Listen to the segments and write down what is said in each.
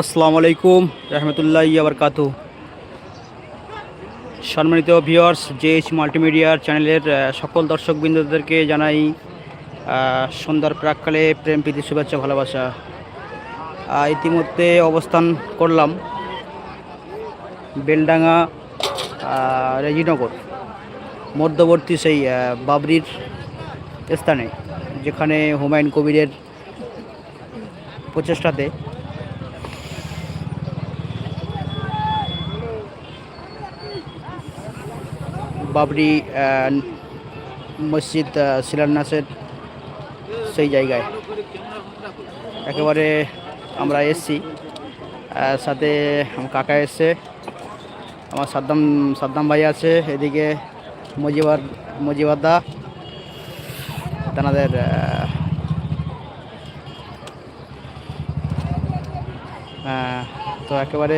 আসসালামু আলাইকুম, রহমতুল্লাহ আবরকাতু সম্মানিত ভিউয়ার্স জেএইচ মাল্টিমিডিয়ার চ্যানেলের সকল দর্শকবৃন্দদেরকে জানাই সন্ধ্যার প্রাককালে প্রেম, প্রীতি, শুভেচ্ছা, ভালোবাসা। ইতিমধ্যে অবস্থান করলাম বেলডাঙ্গা রেজিনগর। মধ্যবর্তী সেই বাবরির স্থানে, যেখানে হুমায়ুন কবিরের প্রচেষ্টাতে বাবরি মসজিদ শিলান্যাসের সেই জায়গায়। একেবারে আমরা এসছি সাথে কাকা এসছে, আমার সাদ্দাম সাদ্দাম ভাই আছে, এদিকে মজিবার মজিবার দা তাদের তো একেবারে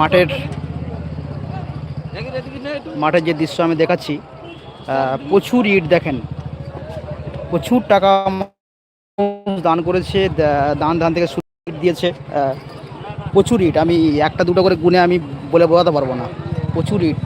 মাঠের মাঠের যে দৃশ্য আমি দেখাচ্ছি প্রচুর ইট দেখেন, প্রচুর টাকা দান করেছে দান দান থেকে দিয়েছে প্রচুর ইট। আমি একটা দুটো করে গুনে আমি বলে বোঝাতে পারব না। প্রচুর ইট।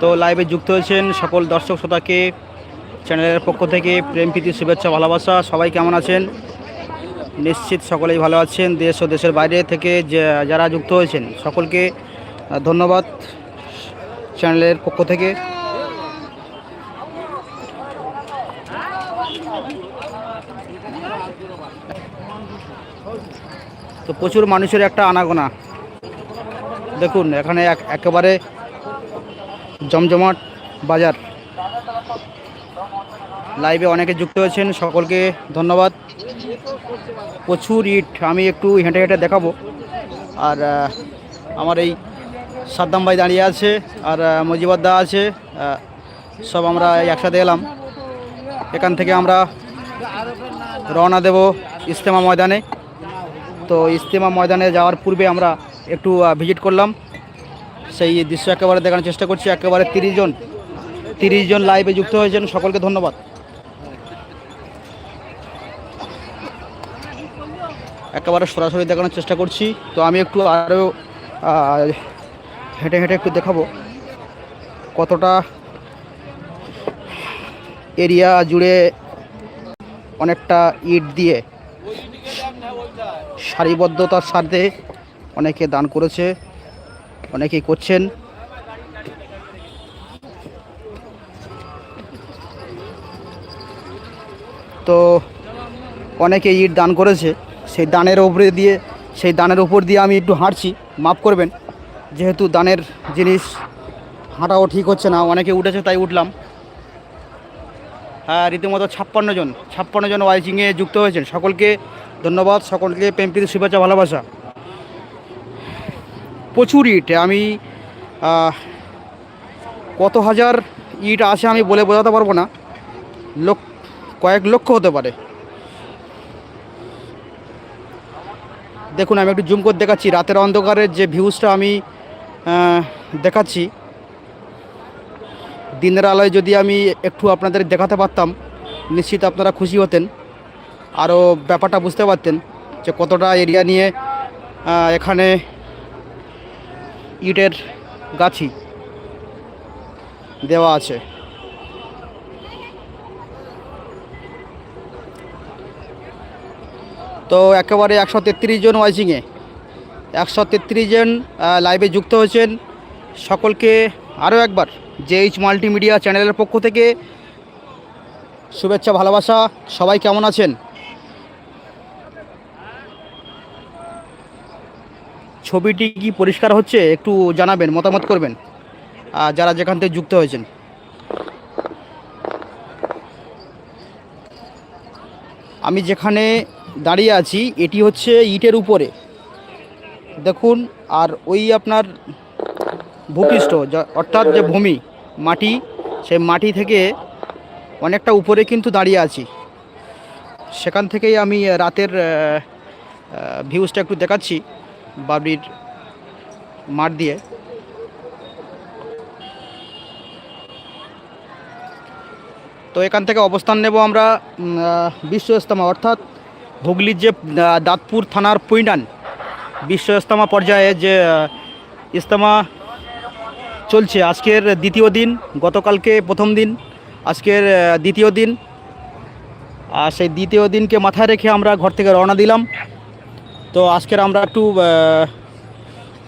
তো লাইভে যুক্ত হয়েছেন সকল দর্শক শ্রোতাকে চ্যানেলের পক্ষ থেকে প্রেম, প্রীতি, শুভেচ্ছা, ভালোবাসা, সবাই কেমন আছেন? নিশ্চিত সকলেই ভালো আছেন, দেশ ও দেশের বাইরে থেকে যারা যুক্ত হয়েছেন, সকলকে ধন্যবাদ চ্যানেলের পক্ষ থেকে। তো প্রচুর মানুষের একটা আনাগোনা। দেখুন, এখানে এক- একেবারে জমজমাট বাজার। লাইভে অনেকে যুক্ত হয়েছেন সকলকে ধন্যবাদ। প্রচুর ইট আমি একটু হেঁটে হেঁটে দেখাবো। আর আমার এই সাদ্দাম ভাই দাঁড়িয়ে আছে আর আহ, মজিবাদ্দা আছে সব আমরা একসাথে এলাম। এখান থেকে আমরা রওনা দেব ইস্তেমা ময়দানে। তো ইস্তেমা ময়দানে যাওয়ার পূর্বে আমরা একটু ভিজিট করলাম। সেই দৃশ্য একেবারে দেখানোর চেষ্টা করছি, একেবারে তিরিশ জন তিরিশ জন লাইভে যুক্ত হয়েছেন, সকলকে ধন্যবাদ। একেবারে সরাসরি দেখানোর চেষ্টা করছি, তো আমি একটু আরও হেঁটে হেঁটে একটু দেখাবো কতটা এরিয়া জুড়ে অনেকটা ইট দিয়ে সারিবদ্ধতার সাথে অনেকে দান করেছে। অনেকেই করছেন। তো অনেকে ইট দান করেছে। সেই দানের উপরে দিয়ে, সেই দানের উপর দিয়ে আমি একটু হাঁটছি। মাফ করবেন, যেহেতু দানের জিনিস হাঁটাও ঠিক হচ্ছে না, অনেকে উঠেছে তাই উঠলাম। হ্যাঁ রীতিমতো ছাপ্পান্ন জন ছাপ্পান্ন জন ওয়াইচিংয়ে যুক্ত হয়েছেন। সকলকে ধন্যবাদ, সকলকে প্রেমপ্রীতি শুভেচ্ছা, ভালোবাসা। প্রচুর ইট। আমি কত হাজার ইট আছে আমি বলে বোঝাতে পারব না। লোক, কয়েক লক্ষ হতে পারে। দেখুন, আমি একটু জুম করে দেখাচ্ছি। রাতের অন্ধকারের যে ভিউজটা আমি দেখাচ্ছি। দিনের আলোয় যদি আমি একটু আপনাদের দেখাতে পারতাম, নিশ্চিত আপনারা খুশি হতেন। আরও ব্যাপারটা বুঝতে পারতেন যে কতটা এরিয়া নিয়ে এখানে ইটের গাছি দেওয়া আছে। তো একেবারে একশো তেত্রিশ জন ওয়াইচিংয়ে একশো তেত্রিশ জন লাইভে যুক্ত হয়েছেন। সকলকে আরও একবার জেএইচ মাল্টিমিডিয়া চ্যানেলের পক্ষ থেকে শুভেচ্ছা, ভালোবাসা। সবাই কেমন আছেন? ছবিটি কি পরিষ্কার হচ্ছে? একটু জানাবেন, মতামত করবেন যারা যেখান থেকে যুক্ত হয়েছেন। আমি যেখানে দাঁড়িয়ে আছি, এটি হচ্ছে ইটের উপরে। দেখুন, আর ওই আপনার ভূপৃষ্ঠ অর্থাৎ যে ভূমি, মাটি সেই মাটি থেকে অনেকটা উপরে কিন্তু দাঁড়িয়ে আছি। সেখান থেকেই আমি রাতের ভিউজটা একটু দেখাচ্ছি। বাবরির মাঠ দিয়ে। তো এখান থেকে অবস্থান নেব আমরা বিশ্ব ইস্তমা অর্থাৎ হুগলির যে দাঁতপুর থানার পুইনান বিশ্ব ইস্তেমা পর্যায়ে যে ইস্তমা চলছে। আজকের দ্বিতীয় দিন, গতকালকে প্রথম দিন, আজকের দ্বিতীয় দিন। আর সেই দ্বিতীয় দিনকে মাথায় রেখে আমরা ঘর থেকে রওনা দিলাম। তো আজকের আমরা একটু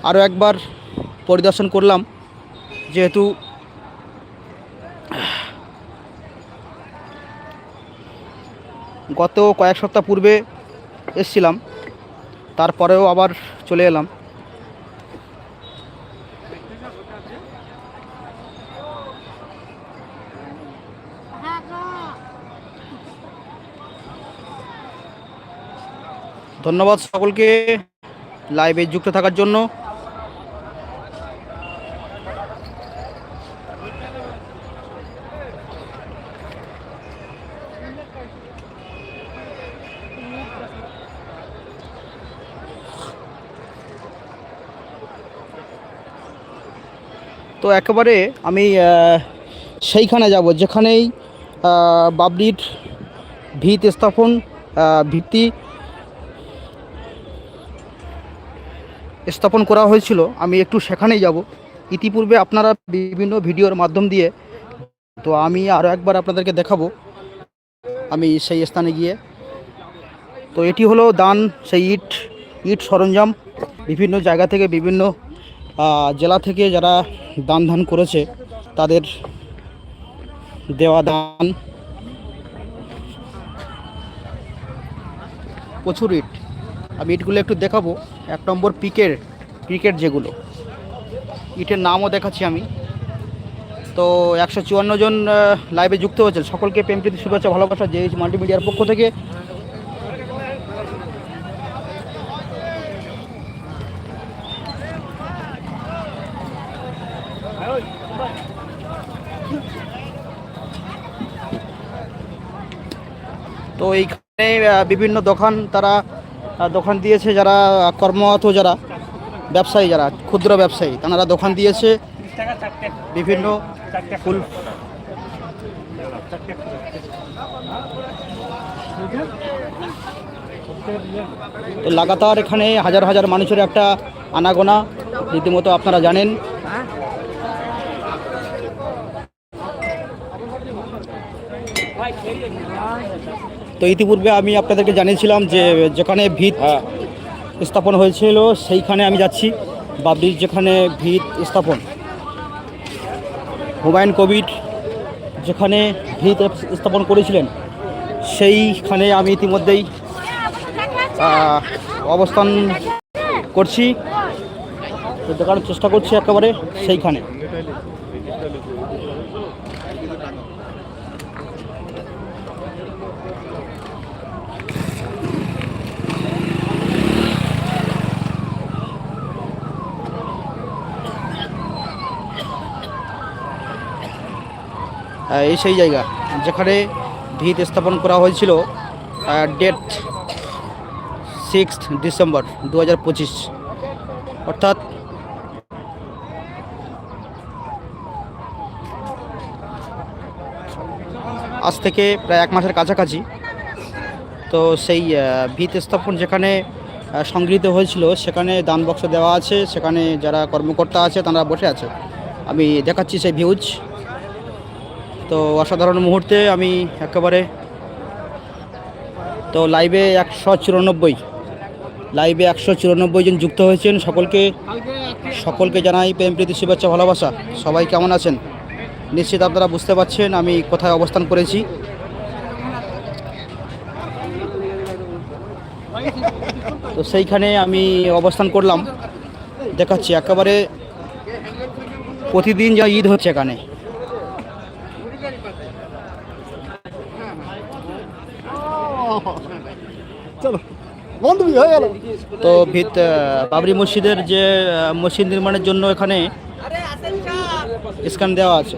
আরও একবার পরিদর্শন করলাম, যেহেতু গত কয়েক সপ্তাহ পূর্বে এসছিলাম, তারপরেও আবার চলে এলাম। ধন্যবাদ সকলকে লাইভে যুক্ত থাকার জন্য। তো একেবারে আমি সেইখানে যাব যেখানেই আহ, বাবরির ভিত স্থাপন ভিত্তি স্থাপন করা হয়েছিল, আমি একটু সেখানেই যাব। ইতিপূর্বে আপনারা বিভিন্ন ভিডিওর মাধ্যম দিয়ে, তো আমি আরও একবার আপনাদেরকে দেখাবো। আমি সেই স্থানে গিয়ে, তো এটি হলো দান, সেই ইট ইট সরঞ্জাম। বিভিন্ন জায়গা থেকে বিভিন্ন জেলা থেকে যারা দান ধান করেছে, তাদের দেওয়া দান। প্রচুর ইট। আমি ইটগুলো একটু দেখাবো। এক নম্বর পিকের ক্রিকেট যেগুলো, ইটের নামও দেখাচ্ছি আমি। তো একশো চুয়ান্ন জন লাইভে যুক্ত হয়েছে সকলকে প্রেমপ্রীতি শুভেচ্ছা, ভালোবাসা যে মাল্টিমিডিয়ার পক্ষ থেকে। তো এইখানে বিভিন্ন দোকান তারা দোকান দিয়েছে যারা কর্মরত যারা ব্যবসায়ী যারা, ক্ষুদ্র ব্যবসায়ী, তারা দোকান দিয়েছে। বিভিন্ন ফুল তো লাগাতার এখানে হাজার হাজার মানুষের একটা আনাগোনা, রীতিমতো আপনারা জানেন। তো ইতিপূর্বে আমি আপনাদেরকে জানিয়েছিলাম যে যেখানে ভিত স্থাপন হয়েছিল সেইখানে আমি যাচ্ছি। বাবরির যেখানে ভিত স্থাপন। হুমায়ুন কবির যেখানে ভিত স্থাপন করেছিলেন সেইখানে আমি ইতিমধ্যেই অবস্থান করছি। তো দেখানোর চেষ্টা করছি একেবারে সেইখানে। এই সেই জায়গা যেখানে ভিত স্থাপন করা হয়েছিল ডেট সিক্স ডিসেম্বর দু হাজার পঁচিশ। অর্থাৎ আজ থেকে প্রায় এক মাসের কাছাকাছি। তো সেই ভিত স্থাপন যেখানে সংগৃহীত হয়েছিল, সেখানে দান বক্স দেওয়া আছে, সেখানে যারা কর্মকর্তা আছে, তারা বসে আছে। আমি দেখাচ্ছি সেই ভিউজ তো অসাধারণ মুহূর্তে আমি একেবারে তো লাইভে একশো চুরানব্বই লাইভে একশো চুরানব্বই জন যুক্ত হয়েছেন। সকলকে সকলকে জানাই প্রেম, প্রীতি, শুভেচ্ছা, ভালোবাসা। সবাই কেমন আছেন? নিশ্চিত আপনারা বুঝতে পারছেন আমি কোথায় অবস্থান করেছি। তো সেইখানে আমি অবস্থান করলাম। দেখাচ্ছি, একেবারে প্রতিদিন যা ঈদ হচ্ছে এখানে। চলো। হয়ে তো ভিত বাবরি মসজিদের যে মসজিদ নির্মাণের জন্য এখানে স্ক্যান দেওয়া আছে।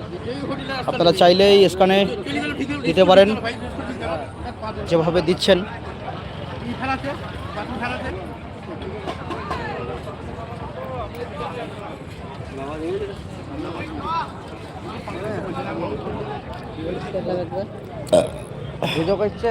আপনারা চাইলেই স্ক্যানে দিতে পারেন যেভাবে দিচ্ছেন। করছে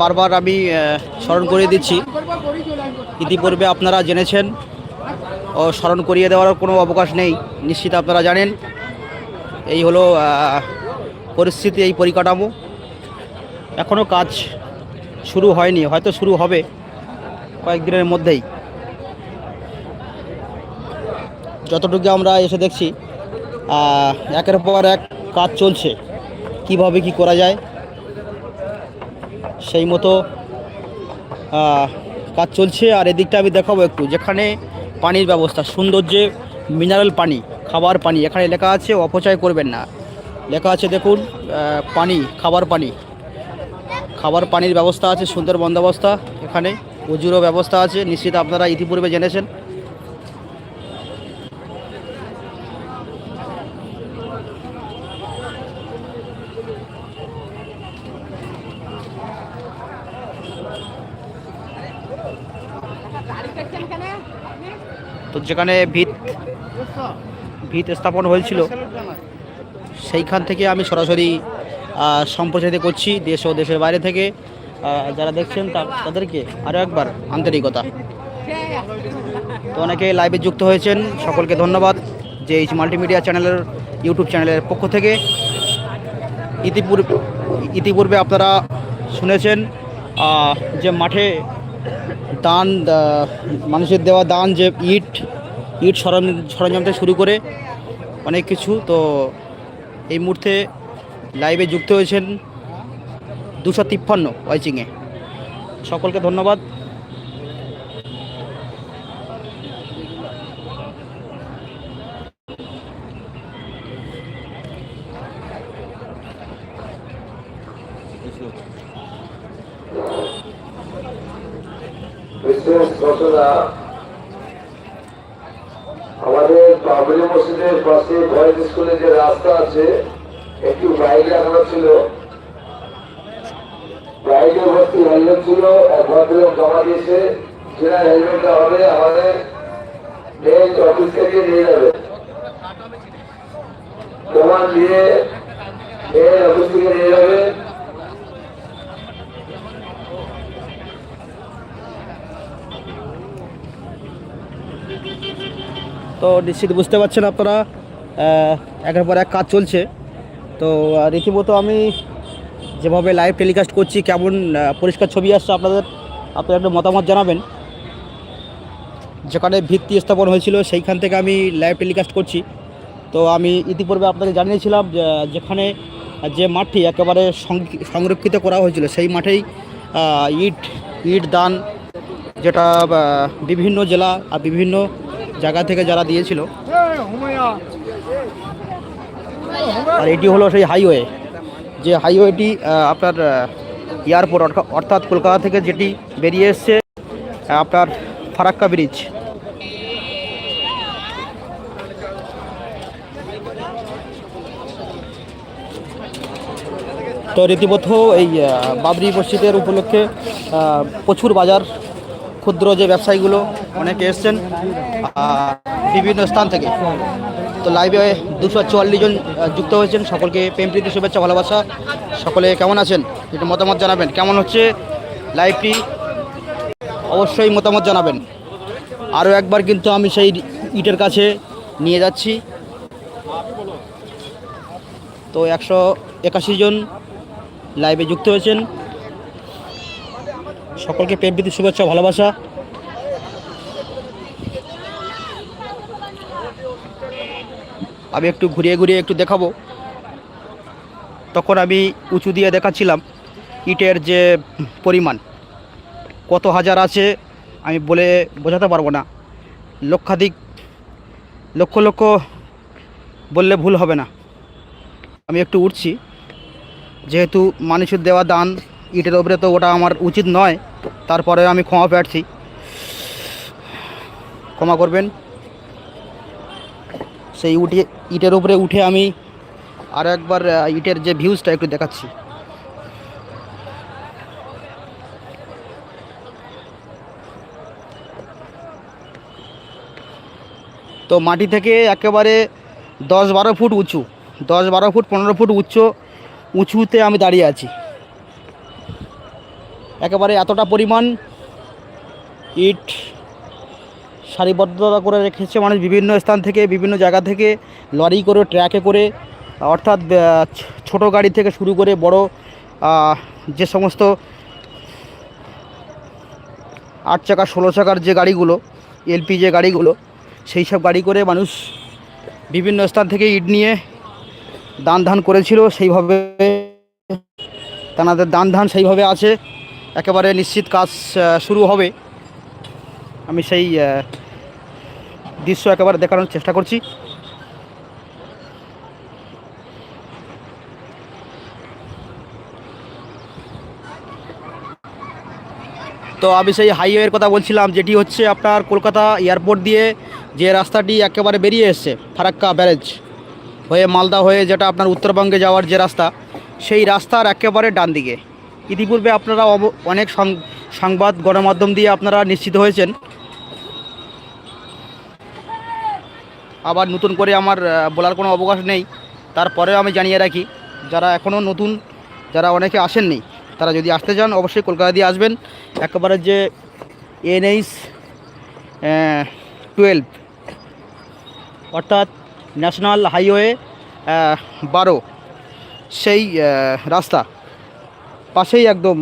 বারবার আমি স্মরণ করিয়ে দিচ্ছি। ইতিপূর্বে আপনারা জেনেছেন ও স্মরণ করিয়ে দেওয়ার কোনো অবকাশ নেই, নিশ্চিত আপনারা জানেন। এই হলো পরিস্থিতি, এই পরিকাঠামো। এখনও কাজ শুরু হয়নি, হয়তো শুরু হবে কয়েকদিনের মধ্যেই। যতটুকু আমরা এসে দেখছি একের পর এক কাজ চলছে। কীভাবে কি করা যায়? সেই মতো কাজ চলছে। আর এদিকটা আমি দেখাবো একটু। যেখানে পানির ব্যবস্থা, সৌন্দর্যে মিনারেল পানি, খাবার পানি। এখানে লেখা আছে, অপচয় করবেন না। লেখা আছে, দেখুন পানি, খাবার পানি। খাবার পানির ব্যবস্থা আছে, সুন্দর বন্দোবস্তা। এখানে উজুরও ব্যবস্থা আছে। নিশ্চিত আপনারা ইতিপূর্বে জেনেছেন। যেখানে ভিত ভিত স্থাপন হয়েছিল, সেইখান থেকে আমি সরাসরি সম্প্রচারিত করছি দেশ ও দেশের বাইরে থেকে। যারা দেখছেন তাদেরকে আরও একবার আন্তরিকতা। তো অনেকে লাইভে যুক্ত হয়েছেন, সকলকে ধন্যবাদ যে এইচ মাল্টিমিডিয়া চ্যানেলের ইউটিউব চ্যানেলের পক্ষ থেকে। ইতিপূর্বে ইতিপূর্বে আপনারা শুনেছেন যে মাঠে দান মানুষের দেওয়া দান যে ইট ইট সরঞ্জাম থেকে শুরু করে অনেক কিছু। তো এই মুহূর্তে লাইভে যুক্ত হয়েছেন দুশো তিপ্পান্ন ওয়াইচিংয়ে। সকলকে ধন্যবাদ। বাবরি মসজিদের পাশে বয়েজ স্কুলে যে রাস্তা আছে, একটু বাইক লাগানো ছিল। বাইকে ভর্তি হেলমেট ছিল, এক ভদ্রলোক জমা দিয়েছে যেটা হেলমেটটা হবে, আমাদের মেন অফিস থেকে নিয়ে যাবে। প্রমাণ দিয়ে মেন অফিস থেকে নিয়ে যাবে। তো নিশ্চিত বুঝতে পারছেন আপনারা একের পর এক কাজ চলছে। তো রীতিমতো আমি যেভাবে লাইভ টেলিকাস্ট করছি, কেমন পরিষ্কার ছবি আসছে আপনাদের আপনারা একটু মতামত জানাবেন। যেখানে ভিত্তি স্থাপন হয়েছিল, সেইখান থেকে আমি লাইভ টেলিকাস্ট করছি। তো আমি ইতিপূর্বে আপনাকে জানিয়েছিলাম যেখানে যে মাঠটি একেবারে সংরক্ষিত করা হয়েছিল, সেই মাঠেই ইট ইট দান, যেটা বিভিন্ন জেলা আর বিভিন্ন জায়গা থেকে যারা দিয়েছিল। আর এটি হলো সেই হাইওয়ে। যে হাইওয়েটি আপনার এয়ারপোর্ট অর্থাৎ কলকাতা থেকে যেটি বেরিয়ে এসছে আপনার ফারাক্কা ব্রিজ। তো রীতিমত এই বাবরি মসজিদের উপলক্ষে প্রচুর বাজার ক্ষুদ্র যে ব্যবসায়ীগুলো অনেকে এসছেন বিভিন্ন স্থান থেকে। তো লাইভে দুশো চুয়াল্লিশ জন যুক্ত হয়েছেন। সকলকে প্রেম প্রীতি, শুভেচ্ছা, ভালোবাসা। সকলে কেমন আছেন? একটু মতামত জানাবেন। কেমন হচ্ছে লাইভটি অবশ্যই মতামত জানাবেন। আরও একবার কিন্তু আমি সেই ইটের কাছে নিয়ে যাচ্ছি। তো একশো একাশি জন লাইভে যুক্ত হয়েছেন। সকলকে প্রেমপ্রীতি শুভেচ্ছা, ভালোবাসা। আমি একটু ঘুরিয়ে ঘুরিয়ে একটু দেখাবো। তখন আমি উঁচু দিয়ে দেখাচ্ছিলাম ইটের যে পরিমাণ, কত হাজার আছে, আমি বলে বোঝাতে পারব না। লক্ষাধিক, লক্ষ লক্ষ বললে ভুল হবে না। আমি একটু উঠছি, যেহেতু মানুষের দেওয়া দান, ইটের ওপরে তো ওটা আমার উচিত নয় তারপরে আমি ক্ষমা প্রার্থী। ক্ষমা করবেন। সেই উঠে ইটের উপরে উঠে আমি আর একবার ইটের যে ভিউজটা একটু দেখাচ্ছি। তো মাটি থেকে একেবারে দশ বারো ফুট উঁচু, দশ বারো ফুট, পনেরো ফুট উচ্চ, উঁচুতে আমি দাঁড়িয়ে আছি। একেবারে এতটা পরিমাণ ইট সারিবদ্ধতা করে রেখেছে মানুষ বিভিন্ন স্থান থেকে, বিভিন্ন জায়গা থেকে, লরি করে ট্র্যাকে করে, অর্থাৎ ছোট গাড়ি থেকে শুরু করে বড় যে সমস্ত আট চাকা, ষোলো চাকার যে গাড়িগুলো এলপি যে গাড়িগুলো, সেই সব গাড়ি করে মানুষ বিভিন্ন স্থান থেকে ইট নিয়ে দান ধান করেছিল। সেইভাবে তাদের দান ধান সেইভাবে আছে। একেবারে নিশ্চিত কাজ শুরু হবে। আমি সেই দৃশ্য একেবারে দেখানোর চেষ্টা করছি। তো আমি সেই হাইওয়ের কথা বলছিলাম, যেটি হচ্ছে আপনার কলকাতা এয়ারপোর্ট দিয়ে যে রাস্তাটি একেবারে বেরিয়ে এসছে, ফারাক্কা ব্যারেজ হয়ে, মালদা হয়ে, যেটা আপনার উত্তরবঙ্গে যাওয়ার যে রাস্তা, সেই রাস্তার একেবারে ডান দিকে ইতিপূর্বে আপনারা অনেক সংবাদ গণমাধ্যম দিয়ে আপনারা নিশ্চিত হয়েছেন। আবার নতুন করে আমার বলার কোনো অবকাশ নেই। তারপরেও আমি জানিয়ে রাখি, যারা এখনও নতুন, যারা অনেকে আসেননি, তারা যদি আসতে চান, অবশ্যই কলকাতা দিয়ে আসবেন। একেবারে যে এনএইচ টুয়েলভ, অর্থাৎ ন্যাশনাল হাইওয়ে বারো, সেই রাস্তা। পাশেই একদম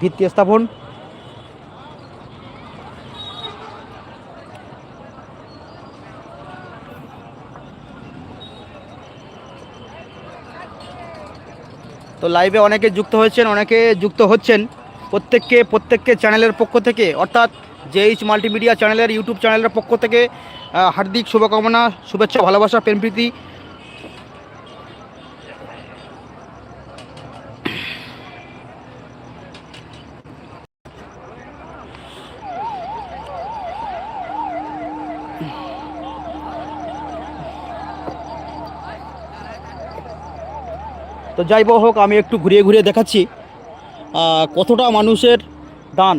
ভিত্তি স্থাপন। তো লাইভে অনেকে যুক্ত হয়েছেন, অনেকে যুক্ত হচ্ছেন। প্রত্যেককে প্রত্যেককে চ্যানেলের পক্ষ থেকে, অর্থাৎ জেইচ মাল্টিমিডিয়া চ্যানেলের ইউটিউব চ্যানেলের পক্ষ থেকে হার্দিক শুভকামনা, শুভেচ্ছা, ভালোবাসা, প্রেমপ্রীতি। তো যাই হোক আমি একটু ঘুরিয়ে ঘুরিয়ে দেখাচ্ছি কতটা মানুষের দান।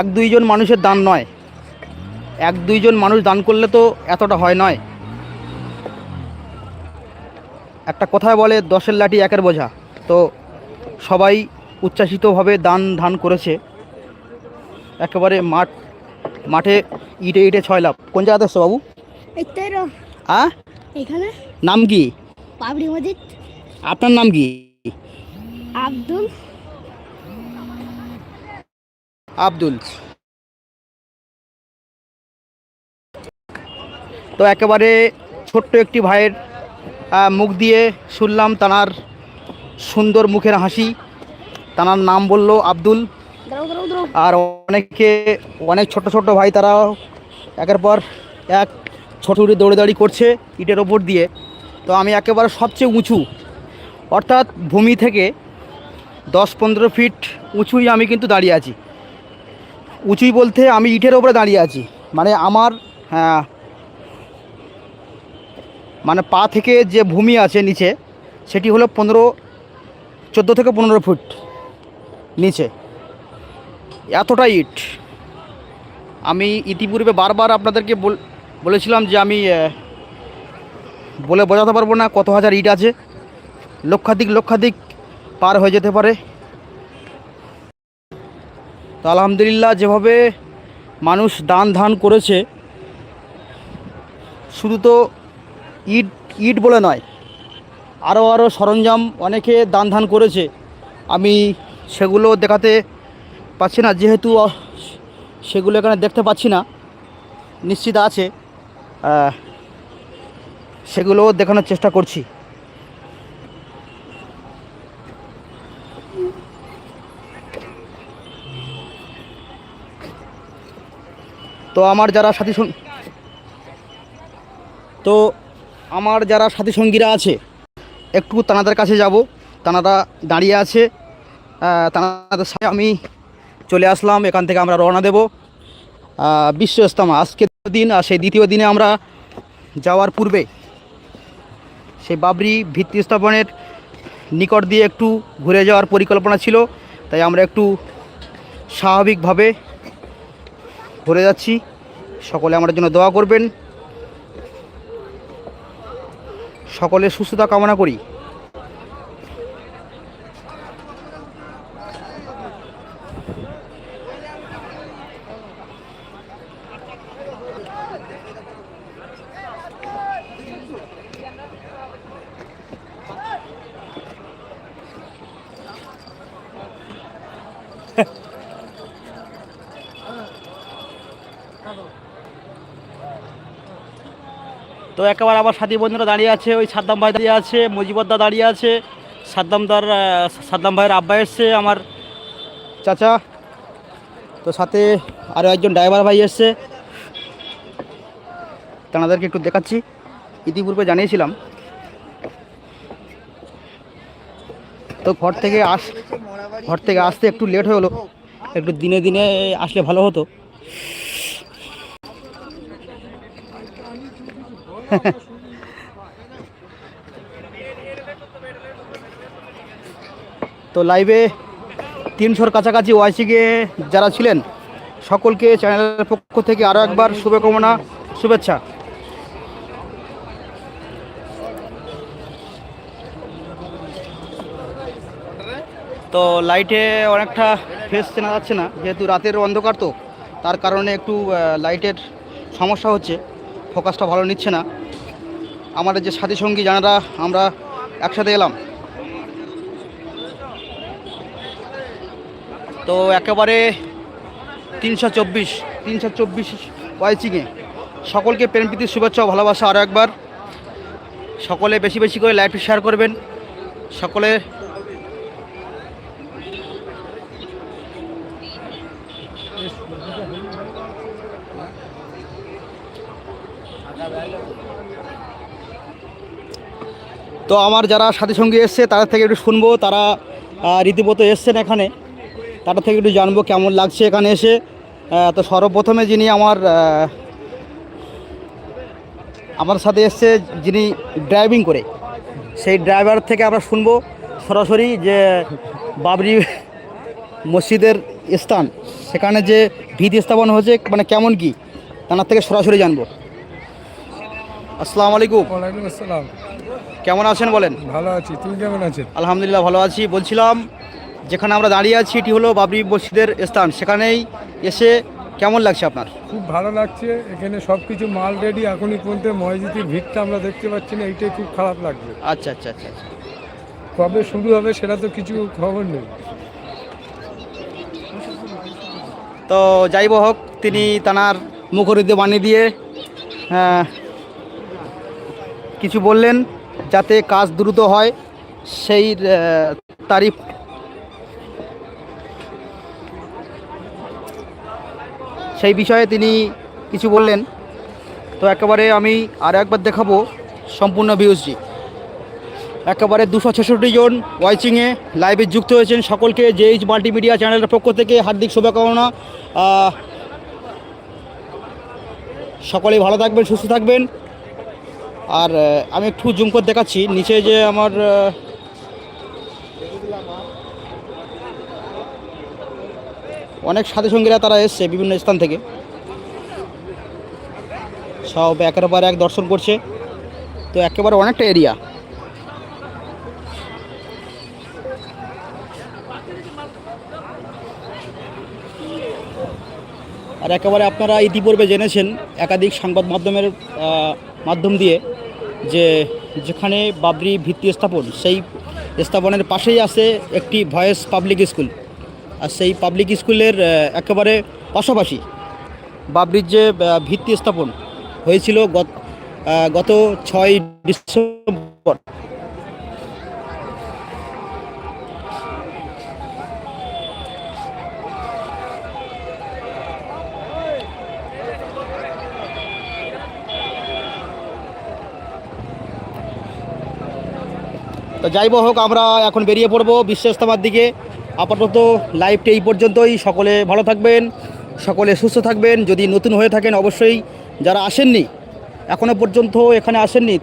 এক দুইজন মানুষের দান নয়। এক দুইজন মানুষ দান করলে তো এতটা হয় নয়। একটা কথায় বলে দশের লাঠি একের বোঝা। তো সবাই উচ্ছ্বাসিতভাবে দান ধান করেছে। একেবারে মাঠ মাঠে ইটে ইটে ছয় লাভ। কোন জায়গাতে বাবু? এখানে? নাম কি? পাবড়ি মসজিদ। আপনার নাম কি? আব্দুল। আব্দুল। তো একেবারে ছোট্ট একটি ভাইয়ের মুখ দিয়ে শুনলাম তানার সুন্দর মুখের হাসি। তানার নাম বলল আব্দুল। আর অনেকে অনেক ছোট ছোট ভাই তারাও একের পর এক ছোট ছোটো দৌড়ে দাঁড়ি করছে ইটের ওপর দিয়ে। তো আমি একেবারে সবচেয়ে উঁচু অর্থাৎ ভূমি থেকে দশ পনেরো ফিট উঁচুই আমি কিন্তু দাঁড়িয়ে আছি। উঁচুই বলতে আমি ইটের ওপরে দাঁড়িয়ে আছি। মানে আমার হ্যাঁ মানে পা থেকে যে ভূমি আছে নিচে, সেটি হলো পনেরো, চোদ্দ থেকে পনেরো ফুট নিচে। এতটা ইট। আমি ইতিপূর্বে বারবার আপনাদেরকে বল, বলেছিলাম যে আমি বলে বোঝাতে পারব না কত হাজার ইট আছে। লক্ষাধিক লক্ষাধিক পার হয়ে যেতে পারে। তো আলহামদুলিল্লাহ যেভাবে মানুষ দান ধান করেছে শুধু তো ইট ইট বলে নয় আরও আরও সরঞ্জাম অনেকে দান ধান করেছে। আমি সেগুলো দেখাতে পাচ্ছি না যেহেতু সেগুলো এখানে দেখতে পাচ্ছি না নিশ্চিত আছে আহ, সেগুলো দেখানোর চেষ্টা করছি। তো আমার যারা সাথী তো আমার যারা সাথী সঙ্গীরা আছে, একটু তানাদের কাছে যাব। তানারা দাঁড়িয়ে আছে তানাদের সাথে আমি চলে আসলাম, এখান থেকে আমরা রওনা দেব। বিশ্ব ইস্তেমা আজকে দিন আর সেই দ্বিতীয় দিনে আমরা যাওয়ার পূর্বে সেই বাবরি ভিত্তি স্থাপনের নিকট দিয়ে একটু ঘুরে যাওয়ার পরিকল্পনা ছিল, তাই আমরা একটু স্বাভাবিকভাবে ঘুরে যাচ্ছি। সকলে আমার জন্য দোয়া করবেন। সকলে সুস্থতা কামনা করি। তো একেবারে আবার সাথী বন্ধুরা দাঁড়িয়ে আছে, ওই সাদ্দাম ভাই দাঁড়িয়ে আছে মুজিবদ্দা দাঁড়িয়ে আছে সাদ্দামদার সাদ্দাম ভাইয়ের আব্বা এসছে, আমার চাচা। তো সাথে আরও একজন ড্রাইভার ভাই এসছে। তাঁদেরকে একটু দেখাচ্ছি, ইতিপূর্বে জানিয়েছিলাম। তো ঘর থেকে আস, ঘর থেকে আসতে একটু লেট হয়ে হলো একটু দিনে দিনে আসলে ভালো হতো। তো লাইভে তিনশোর কাছাকাছি ওয়াইসিকে যারা ছিলেন, সকলকে চ্যানেলের পক্ষ থেকে আরও একবার শুভকামনা, শুভেচ্ছা। তো লাইটে অনেকটা ফেস চেনা যাচ্ছে না, যেহেতু রাতের অন্ধকার তো, তার কারণে একটু লাইটের সমস্যা হচ্ছে ফোকাসটা ভালো নিচ্ছে না। আমাদের যে সাথী সঙ্গী যারা, আমরা একসাথে এলাম। তো একেবারে তিনশো চব্বিশ তিনশো চব্বিশ ওয়াইচিংয়ে। সকলকে প্রেম প্রীতির শুভেচ্ছা ভালোবাসা আরও একবার। সকলে বেশি বেশি করে লাইভ শেয়ার করবেন। সকলে তো আমার যারা সাথী সঙ্গী এসছে, তাদের থেকে একটু শুনব। তারা রীতিমতো এসছেন এখানে। তাদের থেকে একটু জানব কেমন লাগছে এখানে এসে। তো সর্বপ্রথমে যিনি আমার আমার সাথে এসছে যিনি ড্রাইভিং করে। সেই ড্রাইভার থেকে আমরা শুনব সরাসরি যে বাবরি মসজিদের স্থান। সেখানে যে ভিত স্থাপন হয়েছে মানে কেমন কি, তার থেকে সরাসরি জানব। আসসালামু আলাইকুম। আসসালাম। কেমন আছেন বলেন? ভালো আছি তুমি কেমন আছেন? আলহামদুলিল্লাহ ভালো আছি বলছিলাম যেখানে আমরা দাঁড়িয়ে আছি এটি হলো বাবরি মসজিদের স্থান সেখানেই এসে কেমন লাগছে আপনার? খুব ভালো লাগছে এখানে সব কিছু মাল রেডি এখনই পর্যন্ত মসজিদের ভিড়টা আমরা দেখতে পাচ্ছি না এইটাই খুব খারাপ লাগছে। আচ্ছা আচ্ছা আচ্ছা আচ্ছা। কবে শুরু হবে সেটা তো কিছু খবর নেই। তো যাই হোক তিনি তানার মুখরিতে বানিয়ে দিয়ে কিছু বললেন। যাতে কাজ দ্রুত হয়, সেই তারিফ। সেই বিষয়ে তিনি কিছু বললেন। তো একেবারে আমি আর একবার দেখাবো সম্পূর্ণ ভিউজটি। একেবারে দুশো ছেষট্টি জন ওয়াচিংয়ে লাইভে যুক্ত হয়েছেন। সকলকে জেইচ মাল্টিমিডিয়া চ্যানেলের পক্ষ থেকে হার্দিক শুভকামনা। সকলেই ভালো থাকবেন, সুস্থ থাকবেন। আর আমি একটু জুম করে দেখাচ্ছি। নিচে যে আমার অনেক সাথী সঙ্গীরা তারা এসছে বিভিন্ন স্থান থেকে। সব একের পর এক দর্শন করছে। তো একেবারে অনেকটা এরিয়া। আর একেবারে আপনারা ইতিপূর্বে জেনেছেন একাধিক সংবাদ মাধ্যমের মাধ্যম দিয়ে। যে যেখানে বাবরি ভিত্তি স্থাপন, সেই স্থাপনের পাশেই আছে একটি ভয়েস পাবলিক স্কুল। আর সেই পাবলিক স্কুলের একেবারে পাশাপাশি বাবরির যে ভিত্তি স্থাপন হয়েছিল গত গত ছয় ডিসেম্বর। তো যাই হোক, আমরা এখন বেরিয়ে পড়ব বিশ্ব ইস্তেমার দিকে। আপাতত লাইভটা এই পর্যন্তই। সকলে ভালো থাকবেন, সকলে সুস্থ থাকবেন। যদি নতুন হয়ে থাকেন অবশ্যই, যারা আসেননি এখনও পর্যন্ত এখানে আসেননি,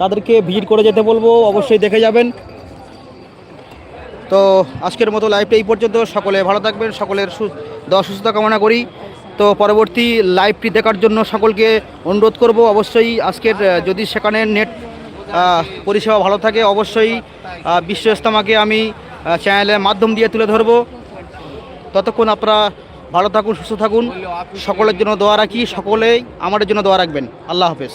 তাদেরকে ভিড় করে যেতে বলব, অবশ্যই দেখে যাবেন। তো আজকের মতো লাইভটা এই পর্যন্ত। সকলে ভালো থাকবেন, সকলের সুস্থতা কামনা করি। তো পরবর্তী লাইভটি দেখার জন্য সকলকে অনুরোধ করব, অবশ্যই আজকের যদি সেখানে নেট পরিষেবা ভালো থাকে, অবশ্যই বিশ্ব ইস্তমাকে আমি চ্যানেলের মাধ্যম দিয়ে তুলে ধরব। ততক্ষণ আপনারা ভালো থাকুন, সুস্থ থাকুন। সকলের জন্য দোয়া রাখি, সকলেই আমাদের জন্য দোয়া রাখবেন। আল্লাহ হাফেজ।